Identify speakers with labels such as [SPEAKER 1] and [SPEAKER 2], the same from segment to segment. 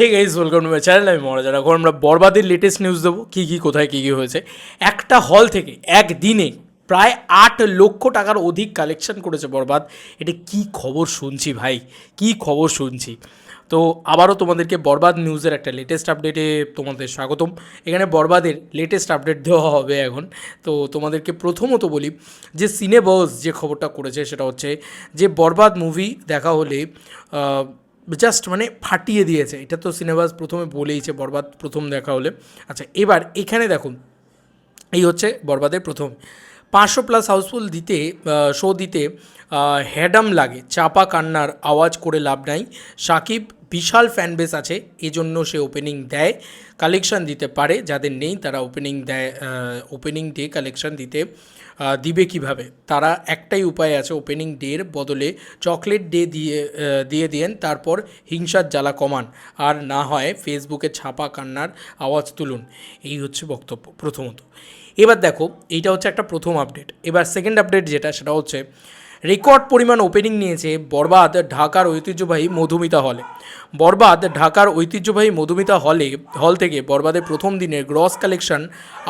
[SPEAKER 1] Hey guys welcome to my channel আমি মহারাজা। এখন আমরা বরবাদের লেটেস্ট নিউজ দেবো, কী কী, কোথায়, কী কী হয়েছে। একটা হল থেকে একদিনে প্রায় আট লক্ষ টাকার অধিক কালেকশন করেছে বরবাদ। এটা কি খবর শুনছি ভাই, কি খবর শুনছি। তো আবারও তোমাদেরকে বরবাদ নিউজের একটা লেটেস্ট আপডেটে তোমাদের স্বাগতম। এখানে বরবাদের লেটেস্ট আপডেট দেওয়া হবে এখন। তো তোমাদেরকে প্রথমত বলি যে সিনেবস যে খবরটা করেছে সেটা হচ্ছে যে বরবাদ মুভি দেখা হলে জাস্ট মানে ফাটিয়ে দিয়েছে। এটা তো সিনেমাস প্রথমে বলেইছে, বরবাদ প্রথম দেখা হলে। আচ্ছা এবার এখানে দেখুন, এই হচ্ছে বরবাদের প্রথম। পাঁচশো প্লাস হাউসফুল দিতে শো দিতে হ্যাডাম লাগে, চাপা কান্নার আওয়াজ করে লাভ নাই। সাকিব বিশাল ফ্যান বেস আছে, এজন্য সে ওপেনিং দেয় কালেকশন দিতে পারে, যাদের নেই তারা ওপেনিং দেয় ওপেনিং ডে কালেকশন দিতে। দিবে কীভাবে? তারা একটাই উপায় আছে ওপেনিং ডের বদলে চকলেট ডে দিয়ে দিয়ে দিয়েন তারপর হিংসার জ্বালা কমান। আর না হয় ফেসবুকে ছাপা কান্নার আওয়াজ তুলুন। এই হচ্ছে বক্তব্য প্রথমত। এবার দেখো, এইটা হচ্ছে একটা প্রথম আপডেট এবার সেকেন্ড আপডেট যেটা, সেটা হচ্ছে রেকর্ড পরিমাণ ওপেনিং নিয়েছে বরবাদ ঢাকার ঐতিহ্যবাহী মধুমিতা হলে বরবাদ ঢাকার ঐতিহ্যবাহী মধুমিতা হলে হল থেকে বরবাদের প্রথম দিনের গ্রস কালেকশন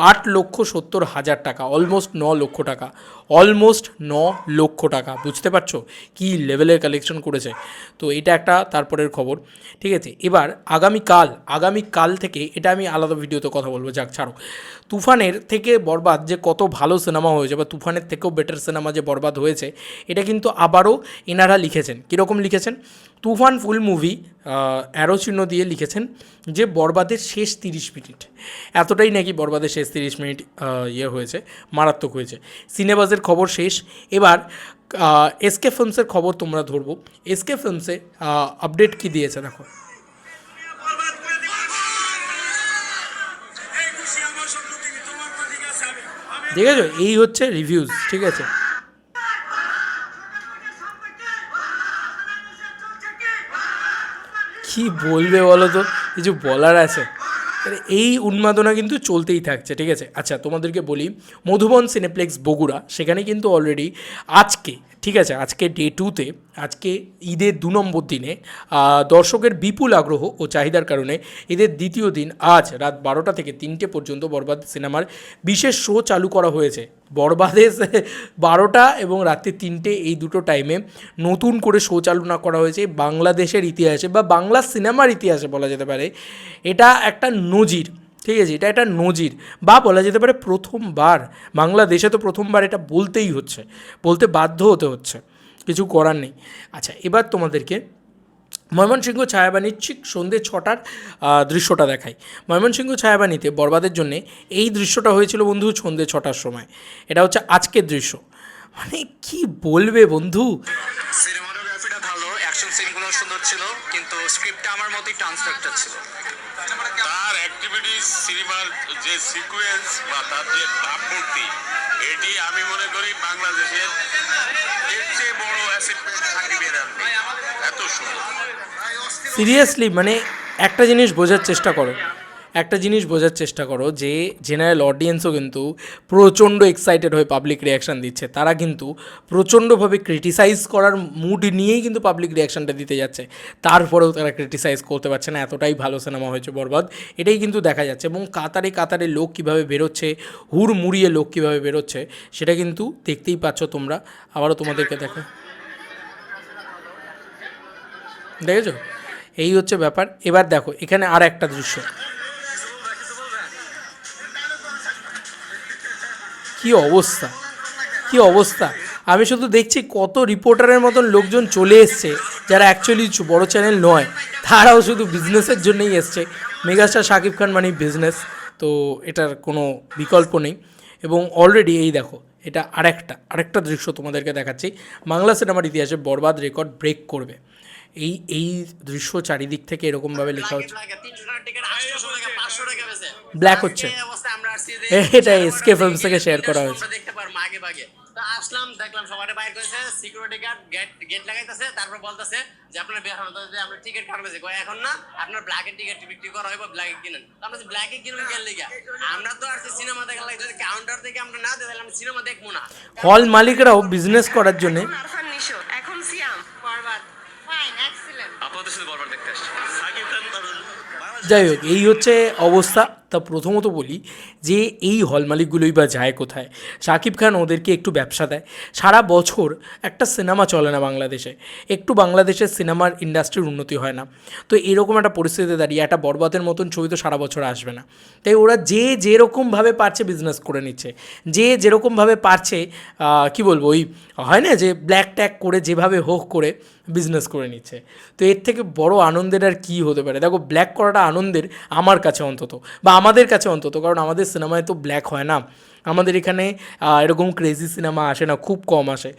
[SPEAKER 1] আট লক্ষ সত্তর হাজার টাকা অলমোস্ট ন লক্ষ টাকা অলমোস্ট ন লক্ষ টাকা। বুঝতে পারছ কি লেভেলের কালেকশন করেছে? তো এটা একটা তারপরের খবর। ঠিক আছে, এবার আগামীকাল আগামীকাল থেকে এটা আমি আলাদা ভিডিওতে কথা বলব, যাক ছাড়ো। তুফানের থেকে বরবাদ যে কত ভালো সিনেমা হয়েছে বা তুফানের থেকেও বেটার সিনেমা যে বরবাদ হয়েছে এটা কিন্তু আবারও এনারা লিখেছেন। কীরকম লিখেছেন? তুফান ফুল মুভি অ্যারো চিহ্ন দিয়ে লিখেছেন যে বরবাদের শেষ তিরিশ মিনিট। এতটাই নাকি বরবাদের শেষ তিরিশ মিনিট ইয়ে হয়েছে, মারাত্মক হয়েছে। সিনেবাজের খবর শেষ। এবার এসকে ফিল্মসের খবর তোমরা ধরবো। এসকে ফিল্মসে আপডেট কি দিয়েছে দেখো। ঠিক আছে এই হচ্ছে রিভিউজ ঠিক আছে? কি বলবে বলো তো? কিছু বলার আছে। এই উন্মাদনা কিন্তু চলতেই থাকছে, ঠিক আছে? আচ্ছা তোমাদেরকে বলি, মধুবন সিনেপ্লেক্স বগুড়া, সেখানে কিন্তু অলরেডি আজকে, ঠিক আছে? আজকে ডে টুতে আজকে ঈদের দু নম্বর দিনে দর্শকের বিপুল আগ্রহ ও চাহিদার কারণে ঈদের দ্বিতীয় দিন আজ রাত বারোটা থেকে তিনটে পর্যন্ত বরবাদ সিনেমার বিশেষ শো চালু করা হয়েছে। বরবাদে বারোটা এবং রাত্রি তিনটে এই দুটো টাইমে নতুন করে শো চালু না করা হয়েছে, বাংলাদেশের ইতিহাসে বা বাংলা সিনেমার ইতিহাসে বলা যেতে পারে। এটা একটা নজির, ঠিক আছে? এটা একটা নজির বা বলা যেতে পারে প্রথমবার। বাংলাদেশে তো প্রথমবার এটা বলতেই হচ্ছে, বলতে বাধ্য হতে হচ্ছে। কিছু করার নেই। আচ্ছা এবার তোমাদেরকে ময়মনসিংহ ছায়াবাণীর ঠিক সন্ধ্যে ছটার দৃশ্যটা দেখাই। ময়মনসিংহ ছায়াবাণীতে বরবাদের জন্যে এই দৃশ্যটা হয়েছিল বন্ধু সন্ধ্যে ছটার সময়। এটা হচ্ছে আজকের দৃশ্য। মানে কি বলবে বন্ধু?
[SPEAKER 2] সিনেমাটোগ্রাফিটা ভালো অ্যাকশন সিনগুলো সুন্দর ছিল, কিন্তু স্ক্রিপ্টটা আমার মতোই ট্রান্সফেক্টেড ছিল।
[SPEAKER 3] তার অ্যাক্টিভিটি সিনেমার যে সিকুয়েন্স বা তার যে ভাবমূর্তি, এটি আমি মনে করি বাংলাদেশের এর চেয়ে বড় আর এত সুন্দর।
[SPEAKER 1] সিরিয়াসলি মানে একটা জিনিস বোঝার চেষ্টা করো। একটা জিনিস বোঝার চেষ্টা করো যে জেনারেল অডিয়েন্সও কিন্তু প্রচণ্ড এক্সাইটেড হয়ে পাবলিক রিয়াকশান দিচ্ছে। তারা কিন্তু প্রচণ্ডভাবে ক্রিটিসাইজ করার মুড নিয়েই কিন্তু পাবলিক রিয়াকশানটা দিতে যাচ্ছে। তারপরেও তারা ক্রিটিসাইজ করতে পারছে না, এতটাই ভালো সিনেমা হয়েছে বরবাদ। এটাই কিন্তু দেখা যাচ্ছে এবং কাতারে কাতারে লোক কীভাবে বেরোচ্ছে হুড় মুড়িয়ে লোক কীভাবে বেরোচ্ছে, সেটা কিন্তু দেখতেই পাচ্ছ তোমরা। আবারও তোমাদেরকে দেখা। দেখেছ? এই হচ্ছে ব্যাপার। এবার দেখো, এখানে আর একটা দৃশ্য। কি অবস্থা? কি অবস্থা? আমি শুধু দেখছি কত রিপোর্টারের মতন লোকজন চলে এসছে যারা অ্যাকচুয়ালি বড় চ্যানেল নয় তারাও শুধু বিজনেসের জন্যই এসছে। মেগাস্টার শাকিব খান মানে বিজনেস তো এটার কোনো বিকল্প নেই। এবং অলরেডি এই দেখো এটা আরেকটা আরেকটা দৃশ্য তোমাদেরকে দেখাচ্ছি। বাংলা সিনেমার ইতিহাসে বরবাদ রেকর্ড ব্রেক করবে। এই এই দৃশ্য চারিদিক থেকে এরকমভাবে লেখা হচ্ছে। ব্ল্যাক হচ্ছে। এটা SK Films থেকে share করা হয়েছে।
[SPEAKER 4] দেখতে পারব আগে ভাগে তো আসলাম দেখলাম সবাই বাইর করেছে সিকিউরিটি গার্ড গেট গেট লাগাইতেছে তারপর বলতেছে যে আপনার বের হন যে আমরা টিকিট কাটবেছি কয় এখন না আপনার ব্ল্যাকের টিকিট বিক্রি করা হইব ব্ল্যাকে কিনেন। তো আমরা ব্ল্যাকে কিনবেন কেন লিগা? আমরা তো আর সিনেমা দেখার লাগে যদি কাউন্টার থেকে আমরা না দিই তাহলে আমরা সিনেমা দেখব না।
[SPEAKER 1] হল মালিকরাও বিজনেস করার জন্য
[SPEAKER 5] আরফান নিশো এখন সিয়াম। বরবাদ। ফাইন এক্সিলেন্ট
[SPEAKER 2] আপনাদের সাথে বরবার দেখতে আসছি।
[SPEAKER 3] সাকিব খান
[SPEAKER 1] যাই হোক এই হচ্ছে অবস্থা। তা প্রথমত বলি যে এই হল মালিকগুলোই বা যায় কোথায়? শাকিব খান ওদেরকে একটু ব্যবসা দেয়। সারা বছর একটা সিনেমা চলে না বাংলাদেশে। একটু বাংলাদেশের সিনেমার ইন্ডাস্ট্রির উন্নতি হয় না। তো এরকম একটা পরিস্থিতিতে দাঁড়িয়ে একটা বরবাদের মতন ছবি তো সারা বছর আসবে না। তাই ওরা যে যেরকমভাবে পারছে বিজনেস করে নিচ্ছে। যে যেরকমভাবে পারছে কি বলব, ওই হয় না যে ব্ল্যাক ট্যাগ করে যেভাবে হোক করে বিজনেস করে নিচ্ছে। তো এর থেকে বড় আনন্দের আর কী হতে পারে? দেখো ব্ল্যাক করাটা আনন্দের আমার কাছে অন্তত। বা আমাদের কাছে অন্তত, কারণ আমাদের সিনেমায় তো ব্ল্যাক হয় না। আমাদের এখানে এরকম ক্রেজি সিনেমা আসে না, খুব কম আসে।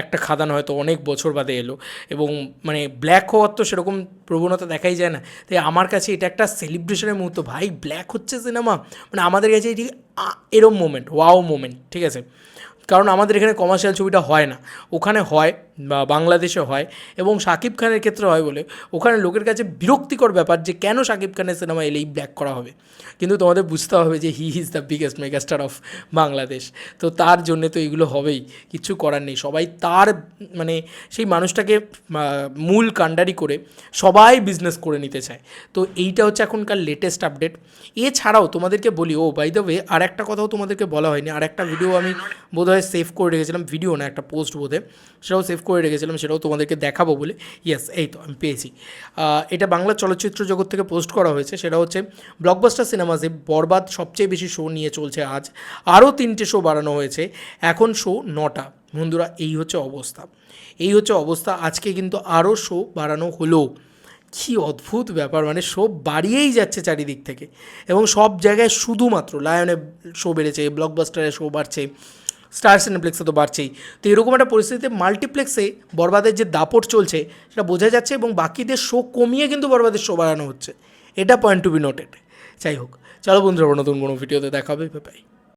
[SPEAKER 1] একটা খাদান হয়তো অনেক বছর বাদে এলো, এবং মানে ব্ল্যাক হওয়ার তো সেরকম প্রবণতা দেখাই যায় না। তাই আমার কাছে এটা একটা সেলিব্রেশনের মুহূর্ত। ভাই ব্ল্যাক হচ্ছে সিনেমা। মানে আমাদের কাছে এটি এরম মোমেন্ট ওয়াও মোমেন্ট ঠিক আছে? কারণ আমাদের এখানে কমার্শিয়াল ছবিটা হয় না। ওখানে হয়, বা বাংলাদেশে হয় এবং শাকিব খানের ক্ষেত্রে হয় বলে ওখানে লোকের কাছে বিরক্তিকর ব্যাপার যে কেন শাকিব খানের সিনেমা এলেই ব্ল্যাক করা হবে। কিন্তু তোমাদের বুঝতে হবে যে he is the biggest megastar of Bangladesh. তো তার জন্যে তো এগুলো হবেই, কিছু করার নেই। সবাই তার মানে সেই মানুষটাকে মূল কাণ্ডারি করে সবাই বিজনেস করে নিতে চায়। তো এইটা হচ্ছে এখনকার লেটেস্ট আপডেট এছাড়াও তোমাদেরকে বলি, ও বাই দ্য ওয়ে আর একটা কথাও তোমাদেরকে বলা হয়নি। আর একটা ভিডিও আমি বোধহয় সেভ করে রেখেছিলাম ভিডিও না, একটা পোস্ট বোধে। সেটাও সেভ করে রেখেছিলাম, সেটাও তোমাদেরকে দেখাবো বলে। ইয়েস এই তো, আমি পেয়েছি। এটা বাংলা চলচ্চিত্র জগৎ থেকে পোস্ট করা হয়েছে। সেটা হচ্ছে ব্লকবাস্টার সিনেমাসে বরবাদ সবচেয়ে বেশি শো নিয়ে চলছে আজ। আরও তিনটে শো বাড়ানো হয়েছে। এখন শো নটা। বন্ধুরা, এই হচ্ছে অবস্থা। এই হচ্ছে অবস্থা। আজকে কিন্তু আরও শো বাড়ানো হলো। কী অদ্ভুত ব্যাপার! মানে শো বাড়িয়েই যাচ্ছে চারিদিক থেকে। এবং সব জায়গায় শুধুমাত্র লায়নে শো বেড়েছে ব্লকবাস্টারে শো বাড়ছে। স্টার সিনেপ্লেক্সে তো বাড়ছেই। তো এরকম একটা পরিস্থিতিতে মাল্টিপ্লেক্সে বরবাদের যে দাপট চলছে, সেটা বোঝা যাচ্ছে এবং বাকিদের শো কমিয়ে কিন্তু বরবাদের শো বাড়ানো হচ্ছে। এটা পয়েন্ট টু বি নোটেড যাই হোক, চলো বন্ধুরা নতুন কোনো ভিডিওতে দেখাবে বাই